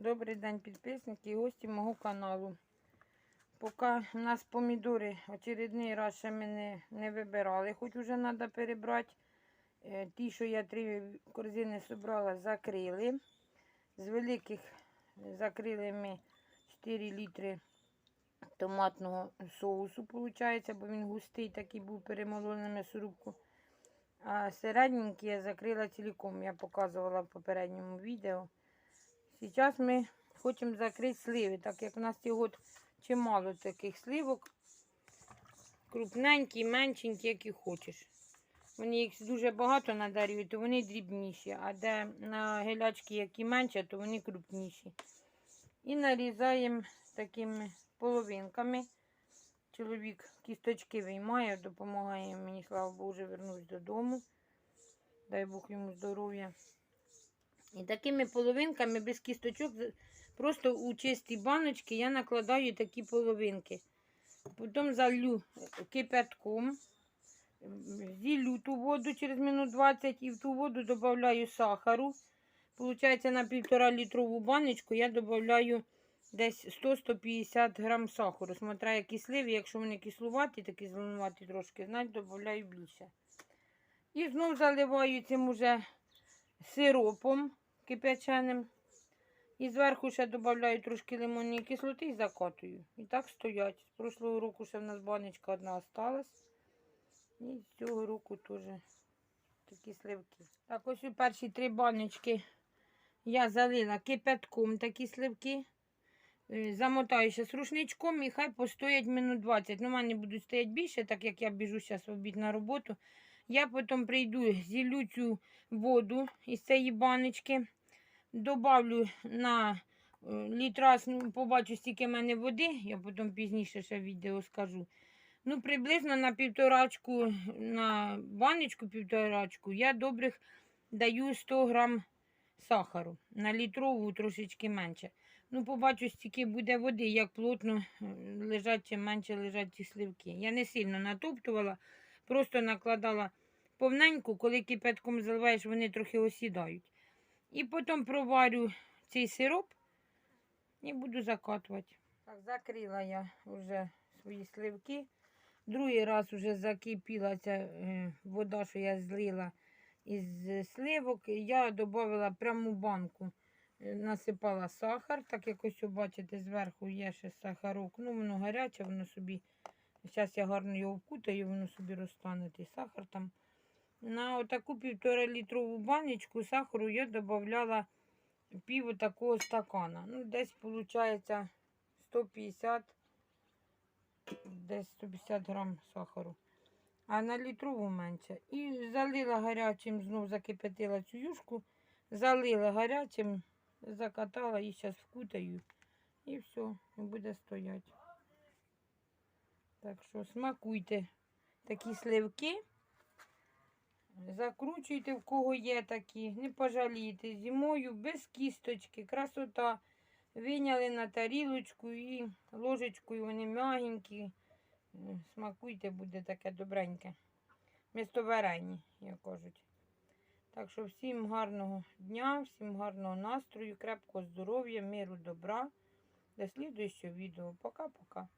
Добрий день, підписники і гості мого каналу. Поки у нас помідори очередний раз ще ми не, не вибирали, хоч вже треба перебрати. Е, Ті, що я три корзини зібрала, закрили. З великих закрили ми 4 літри томатного соусу, виходить, бо він густий, такий був перемололений на м'ясорубку. А середненький я закрила цілком, я показувала в попередньому відео. Зараз ми хочемо закрити сливи, так як у нас цього чимало таких сливок. Крупненькі, меншенькі, які хочеш. Вони їх дуже багато надарюють, то вони дрібніші, а де на гелячки, які менше, то вони крупніші. І нарізаємо такими половинками. Чоловік кісточки виймає, допомагає мені, слава Богу, вже вернусь додому. Дай Бог йому здоров'я. І такими половинками без кісточок, просто у чисті баночки я накладаю такі половинки. Потім залью кипятком, зіллю ту воду через минут 20 і в ту воду додаю сахару. Получається на півтора літрову баночку я додаю десь 100-150 грам сахару. Смотря які якщо вони кислуваті, такі зеленуваті трошки, значить додаю більше. І знов заливаю цим уже сиропом кипяченим. І зверху ще додаю трошки лимонної кислоти і закатую. І так стоять. З прошлого року ще в нас баночка одна осталась. І з цього року теж такі сливки. Так, ось у перші три баночки я залила кипятком такі сливки. Е, Замотаю ще з рушничком і хай постоять минут 20. Ну, в мене будуть стояти більше, так як я біжу зараз в обід на роботу. Я потім прийду, зілю цю воду із цієї баночки, добавлю на е, літрас, ну, побачу, стільки в мене води, я потім пізніше ще відео скажу. Ну, приблизно на півторачку, на баночку півторачку я добрих даю 100 грам сахару. На літрову трошечки менше. Ну, побачу, стільки буде води, як плотно е, лежать чи менше лежать ці сливки. Я не сильно натоптувала, просто накладала повненьку, коли кипятком заливаєш, вони трохи осідають. І потім проварю цей сироп і буду закатувати. Так, закрила я вже свої сливки. Другий раз вже закипіла ця е, вода, що я злила із сливок. Я додала пряму банку, е, насипала сахар, так як ось бачите, зверху є ще сахарок. Ну, воно гаряче, воно собі. Зараз я гарно його вкутаю, воно собі розтане сахар там. На отаку півтора літрову баночку сахару я додавала пів такого стакана. Ну, десь виходить 150, десь 150 грам сахару. А на літрову менше. І залила гарячим, знов закипятила цю юшку, залила гарячим, закатала і зараз вкутаю. І все, буде стояти. Так що смакуйте такі сливки. Закручуйте, в кого є такі, не пожалійте. Зимою без кісточки, красота. Виняли на тарілочку і ложечкою вони м'ягенькі. Смакуйте, буде таке добреньке. Місто варені, як кажуть. Так що всім гарного дня, всім гарного настрою, крепкого здоров'я, миру, добра. До слідуючого відео. Пока-пока.